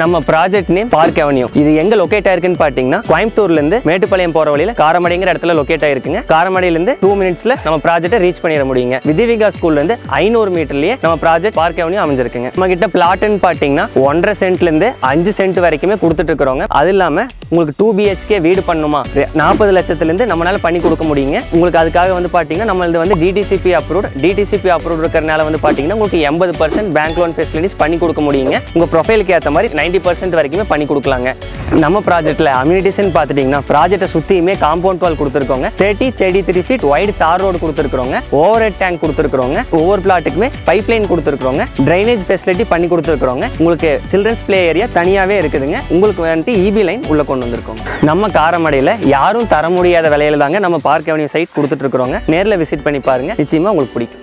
நம்ம project name park avenue இது எங்க லொகேட் ஆயிருக்குன்னு பாத்தீங்கன்னா கோயம்புத்தூர்ல இருந்து மேட்டுப்பாளையம் போற வழியில காரமடைங்கிற இடத்துல லொகேட் ஆயிருக்குங்க. காரமடையில இருந்து டூ மினிட்ஸ்ல நம்ம ப்ராஜெக்ட்டை ரீச் பண்ணிட முடியுங்க. விதிவிகா ஸ்கூல்ல இருந்து ஐநூறு மீட்டர்லயே நம்ம ப்ராஜெக்ட் பார்க் அவென்யூ அமைஞ்சிருக்குங்க. நம்ம கிட்ட பிளாட்னு பாத்தீங்கன்னா ஒன்றரை சென்ட்ல இருந்து அஞ்சு சென்ட் வரைக்குமே கொடுத்துட்டு இருக்கிறோங்க. அது இல்லாம உங்களுக்கு டூ பிஹெச்கே வீடு பண்ணணுமா? நாற்பது லட்சத்துல இருந்து நம்மளால பண்ணி கொடுக்க முடியுங்க. உங்களுக்கு அதுக்காக வந்து பாத்தீங்கன்னா நம்மளது வந்து டிடிசிபி அப்ரூவ்ட் டிடிசிபி அப்ரூவ்ட் இருக்கிறனால வந்து பாத்தீங்கன்னா உங்களுக்கு எண்பது பர்சன்ட் பேங்க் லோன் ஃபெசிலிட்டிஸ் பண்ணி கொடுக்க முடியுங்க. உங்க ப்ரொஃபைலுக்கு ஏற்ற மாதிரி நைன்டி பர்சன்ட் வரைக்குமே பண்ணி கொடுக்கலாங்க. நம்ம ப்ராஜெக்ட்ல அம்யூனிட்டிஸ்ன்னு பார்த்துட்டிங்கன்னா ப்ராஜெக்ட்டை சுற்றியுமே compound wall கொடுத்துருக்கோங்க. Thirty thirty three feet white தார் ரோடு கொடுத்துருக்கோங்க ஓவர் ஹெட் டேங்க் கொடுத்துருக்கோங்க ஒவ்வொரு பிளாட்டுக்குமே பைப் லைன் கொடுத்துருக்கோங்க ட்ரைனேஜ் ஃபெசிலிட்டி பண்ணி கொடுத்துருக்கோங்க உங்களுக்கு சில்ட்ரன்ஸ் ப்ளே ஏரியா தனியாகவே இருக்குதுங்க. உங்களுக்கு வந்துட்டு இபி லைன் உள்ள கொண்டு வந்திருக்கோம் நம்ம காரமடையில் யாரும் தர முடியாத விலையில தாங்க நம்ம பார்க் அவென்யூ சைட் கொடுத்துட்டு இருக்கிறோங்க. நேரில் விசிட் பண்ணி பாருங்க. நிச்சயமாக உங்களுக்கு பிடிக்கும்.